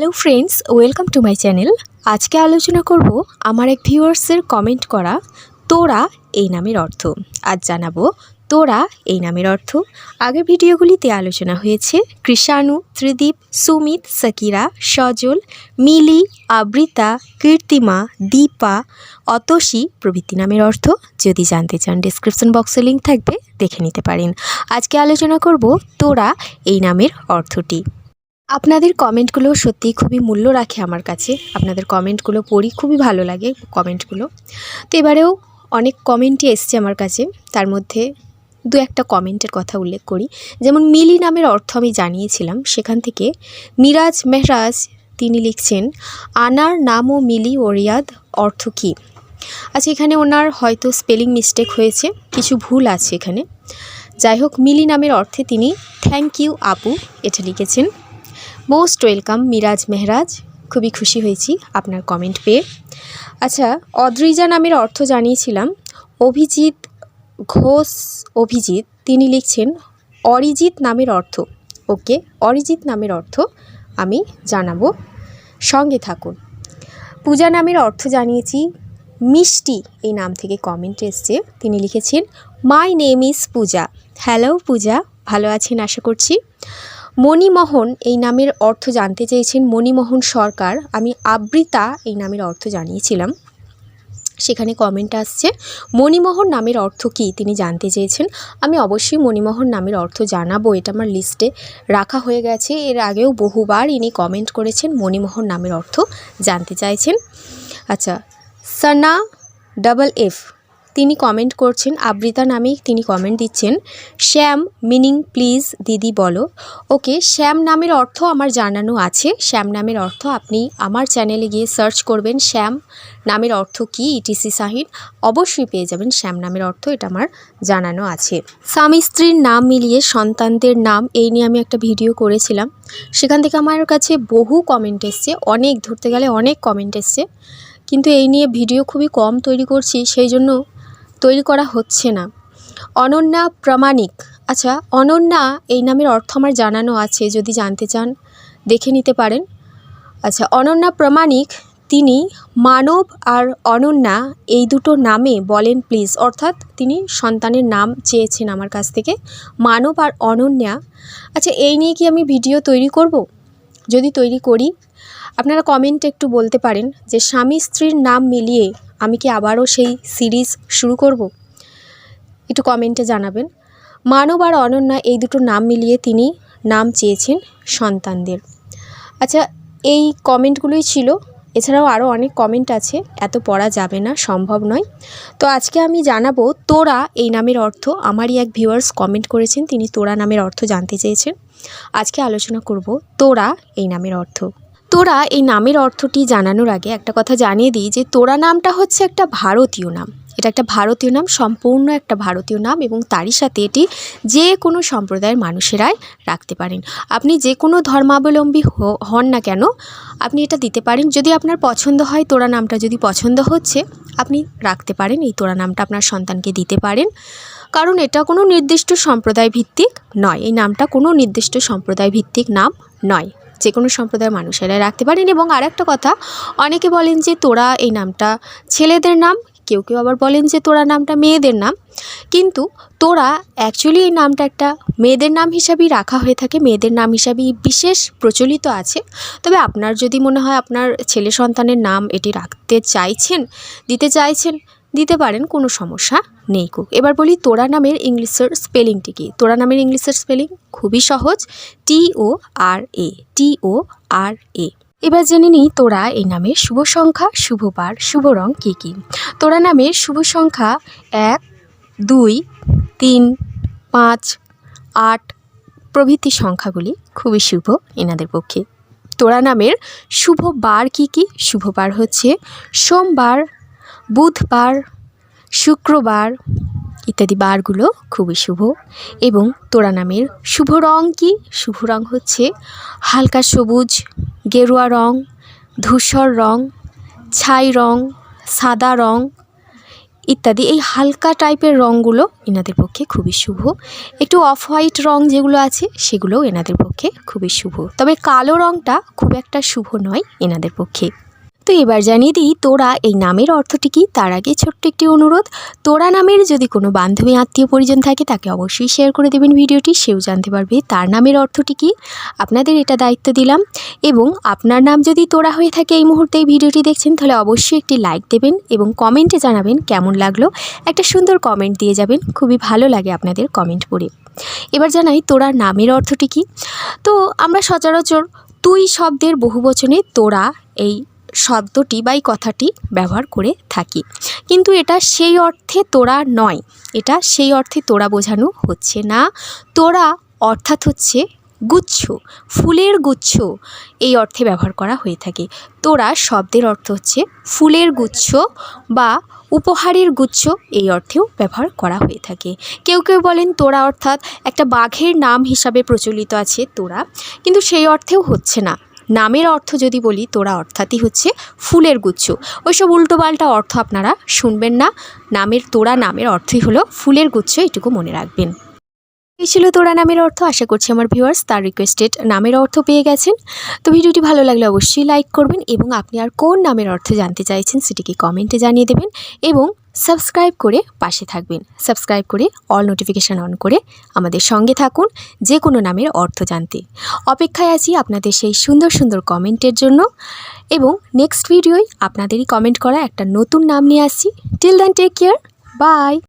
Hello friends, welcome to my channel. আজকে আলোচনা করব আমার এক ভিউয়ার্সের কমেন্ট করা তোরা এই নামের অর্থ। আজ জানাব তোরা এই নামের অর্থ। আগের ভিডিওগুলিতে আলোচনা হয়েছে কৃষাণু, ত্রিদীপ, সুমিত, সাকিরা, সজল, মিলি, আবৃতা, কীর্তিমা, দীপা, অতসী প্রভৃতি নামের অর্থ। যদি জানতে চান ডিসক্রিপশন বক্সে লিঙ্ক থাকবে, দেখে নিতে পারেন। আজকে আলোচনা করব তোরা এই নামের অর্থটি। আপনাদের কমেন্টগুলো সত্যিই খুবই মূল্য রাখে আমার কাছে। আপনাদের কমেন্টগুলো পড়ি, খুবই ভালো লাগে কমেন্টগুলো। তো এবারেও অনেক কমেন্টই এসছে আমার কাছে। তার মধ্যে দু একটা কমেন্টের কথা উল্লেখ করি। যেমন, মিলি নামের অর্থ আমি জানিয়েছিলাম। সেখান থেকে মিরাজ মেহরাজ তিনি লিখছেন, আনার নাম ও মিলি ও রিয়াদ, অর্থ কী? আচ্ছা এখানে ওনার হয়তো স্পেলিং মিস্টেক হয়েছে, কিছু ভুল আছে এখানে। যাই হোক, মিলি নামের অর্থে তিনি থ্যাংক ইউ আপু এটা লিখেছেন। Most welcome Miraj Mehraj. খুবই খুশি হয়েছি আপনার কমেন্ট পেয়ে। আচ্ছা অদ্রিজা নামের অর্থ জানিয়েছিলাম। অভিজিৎ ঘোষ, অভিজিৎ, তিনি লিখছেন, অরিজিৎ নামের অর্থ। ওকে অরিজিৎ নামের অর্থ আমি জানাব। সঙ্গে থাকুন। পূজা নামের অর্থ জানিয়েছি। মিষ্টি, এই নাম থেকে কমেন্ট এসছে। তিনি লিখেছেন my name is Puja. Hello Puja, ভালো আছেন আশা করছি? মণিমোহন এই নামের অর্থ জানতে চেয়েছেন মণিমোহন সরকার। আমি আবৃতা এই নামের অর্থ জানিয়েছিলাম। সেখানে কমেন্ট আসছে, মণিমোহন নামের অর্থ কী? তিনি জানতে চেয়েছেন। আমি অবশ্যই মণিমোহন নামের অর্থ জানাব, এটা আমার লিস্টে রাখা হয়ে গেছে। এর আগেও বহুবার ইনি কমেন্ট করেছেন মণিমোহন নামের অর্থ জানতে চাইছেন। আচ্ছা সানা ডাবল এফ তিনি কমেন্ট করছেন, আবৃতা নামেই তিনি কমেন্ট দিচ্ছেন, শ্যাম মিনিং প্লিজ দিদি বলো। ওকে শ্যাম নামের অর্থ আমার জানানো আছে। শ্যাম নামের অর্থ আপনি আমার চ্যানেলে গিয়ে সার্চ করবেন, শ্যাম নামের অর্থ কি? ইটিসি সাহিন অবশ্যই পেয়ে যাবেন শ্যাম নামের অর্থ, এটা আমার জানানো আছে। স্বামী স্ত্রীর নাম মিলিয়ে সন্তানদের নাম, এই নিয়ে আমি একটা ভিডিও করেছিলাম। সেখান থেকে আমার কাছে বহু কমেন্ট এসছে, অনেক ধরতে গেলে অনেক কমেন্ট এসছে। কিন্তু এই নিয়ে ভিডিও খুবই কম তৈরি করছি, সেই জন্য তৈরি করা হচ্ছে না। অনন্যা প্রামাণিক। আচ্ছা অনন্যা এই নামের অর্থ আমার জানানো আছে, যদি জানতে চান, দেখে নিতে পারেন। আচ্ছা অনন্যা প্রামাণিক, তিনি মানব আর অনন্যা এই দুটো নামে বলেন প্লিজ অর্থাৎ তিনি সন্তানের নাম চেয়েছেন আমার কাছ থেকে, মানব আর অনন্যা। আচ্ছা এই নিয়ে কি আমি ভিডিও তৈরি করব? যদি তৈরি করি, আপনারা কমেন্টে একটু বলতে পারেন যে স্বামী স্ত্রীর নাম মিলিয়ে আমি কি আবারও সেই সিরিজ শুরু করব? একটু কমেন্টে জানাবেন। মানব আর অনন্যা এই দুটো নাম মিলিয়ে তিনি নাম চেয়েছেন সন্তানদের। আচ্ছা এই কমেন্টগুলোই ছিল। এছাড়াও আরও অনেক কমেন্ট আছে। এত পড়া যাবে না, সম্ভব নয়। তো আজকে আমি জানাব, তোরা এই নামের অর্থ, আমারই এক ভিউয়ার্স কমেন্ট করেছেন, তিনি তোরা নামের অর্থ জানতে চেয়েছেন। আজকে আলোচনা করব, তোরা এই নামের অর্থ। তোরা এই নামের অর্থটি জানানোর আগে একটা কথা জানিয়ে দিই যে তোরা নামটা হচ্ছে একটা ভারতীয় নাম। এটা একটা ভারতীয় নাম, সম্পূর্ণ একটা ভারতীয় নাম এবং তারই সাথে এটি যে কোনো সম্প্রদায়ের মানুষেরাই রাখতে পারেন। আপনি যে কোনো ধর্মাবলম্বী হন না কেন, আপনি এটা দিতে পারেন। যদি আপনার পছন্দ হয় তোরা নামটা যদি পছন্দ হচ্ছে, আপনি রাখতে পারেন, এই তোরা নামটা আপনার সন্তানকে দিতে পারেন। কারণ এটা কোনো নির্দিষ্ট সম্প্রদায় ভিত্তিক নয়, এই নামটা কোনো নির্দিষ্ট সম্প্রদায় ভিত্তিক নাম নয়। যে কোনো সম্প্রদায়ের মানুষেরা রাখতে পারেন। এবং আর একটা কথা, অনেকে বলেন যে তোরা এই নামটা ছেলেদের নাম, কেউ কেউ আবার বলেন যে তোরা নামটা মেয়েদের নাম। কিন্তু তোরা অ্যাকচুয়ালি এই নামটা একটা মেয়েদের নাম হিসাবেই রাখা হয়ে থাকে, মেয়েদের নাম হিসাবেই বিশেষ প্রচলিত আছে। তবে আপনার যদি মনে হয় আপনার ছেলে সন্তানের নাম এটি রাখতে চাইছেন, দিতে চাইছেন দিতে পারেন, কোনো সমস্যা নেই কো এবার বলি তোরা নামের ইংলিশের স্পেলিংটি কী? তোরা নামের ইংলিশের স্পেলিং খুবই সহজ। টি ও আর এ টি ও আর এ এবার জেনে নিই তোরা এই নামের শুভ সংখ্যা, শুভ বার, শুভ রং কী কী? তোরা নামের শুভ সংখ্যা এক, দুই, তিন, পাঁচ, আট প্রভৃতি সংখ্যাগুলি খুবই শুভ এনাদের পক্ষে। তোরা নামের শুভ বার কী কী? শুভ বার হচ্ছে সোমবার বুধবার, শুক্রবার ইত্যাদি বারগুলো খুবই শুভ এবং তোরা নামের শুভ রং কি? শুভ রং হচ্ছে হালকা সবুজ, গেরুয়া রং, ধূসর রং, ছাই রং, সাদা রং ইত্যাদি। এই হালকা টাইপের রঙগুলো এনাদের পক্ষে খুবই শুভ। একটু অফ হোয়াইট রং যেগুলো আছে সেগুলোও এনাদের পক্ষে খুবই শুভ। তবে কালো রঙটা খুব একটা শুভ নয় এনাদের পক্ষে। তো এবার জানিয়ে দিই, তোরা এই নামের অর্থটি কী? তার আগে ছোট্ট একটি অনুরোধ, তোরা নামের যদি কোনো বান্ধবী, আত্মীয়, পরিজন থাকে, তাকে অবশ্যই শেয়ার করে দেবেন ভিডিওটি, সেও জানতে পারবে তার নামের অর্থটি কী। আপনাদের এটা দায়িত্ব দিলাম এবং আপনার নাম যদি তোরা হয়ে থাকে এই মুহূর্তে এই ভিডিওটি দেখছেন, তাহলে অবশ্যই একটি লাইক দেবেন এবং কমেন্টে জানাবেন কেমন লাগল। একটা সুন্দর কমেন্ট দিয়ে যাবেন, খুবই ভালো লাগে আপনাদের কমেন্ট পড়ে। এবার জানাই, তোরা নামের অর্থটি কী? তো আমরা সচরাচর তুই শব্দের বহুবচনে তোরা এই শব্দটি বা এই কথাটি ব্যবহার করে থাকি। কিন্তু এটা সেই অর্থে তোরা নয়। এটা সেই অর্থে তোরা বোঝানো হচ্ছে না। তোরা অর্থাৎ হচ্ছে গুচ্ছ, ফুলের গুচ্ছ এই অর্থে ব্যবহার করা হয়ে থাকে। তোরা শব্দের অর্থ হচ্ছে ফুলের গুচ্ছ বা উপহারের গুচ্ছ এই অর্থেও ব্যবহার করা হয়ে থাকে। কেউ কেউ বলেন তোরা অর্থাৎ একটা বাঘের নাম হিসাবে প্রচলিত আছে তোরা। কিন্তু সেই অর্থেও হচ্ছে না। নামের অর্থ যদি বলি, তোরা অর্থাৎই হচ্ছে ফুলের গুচ্ছ। ওইসব উল্টোপাল্টা অর্থ আপনারা শুনবেন না। নামের তোরা নামের অর্থই হলো ফুলের গুচ্ছ এটুকু মনে রাখবেন। এই ছিল তোরা নামের অর্থ। আশা করছি আমার ভিউয়ার্স তার রিকোয়েস্টেড নামের অর্থ পেয়ে গেছেন। তো ভিডিওটি ভালো লাগলে অবশ্যই লাইক করবেন এবং আপনি আর কোন নামের অর্থ জানতে চাইছেন সেটিকে কমেন্টে জানিয়ে দেবেন এবং সাবস্ক্রাইব করে পাশে থাকবেন। সাবস্ক্রাইব করে অল নোটিফিকেশান অন করে আমাদের সঙ্গে থাকুন, যে কোনো নামের অর্থ জানতে। অপেক্ষায় আছি আপনাদের সেই সুন্দর সুন্দর কমেন্টের জন্য এবং নেক্সট ভিডিওয় আপনাদেরই কমেন্ট করা একটা নতুন নাম নিয়ে আসছি। Till then take care bye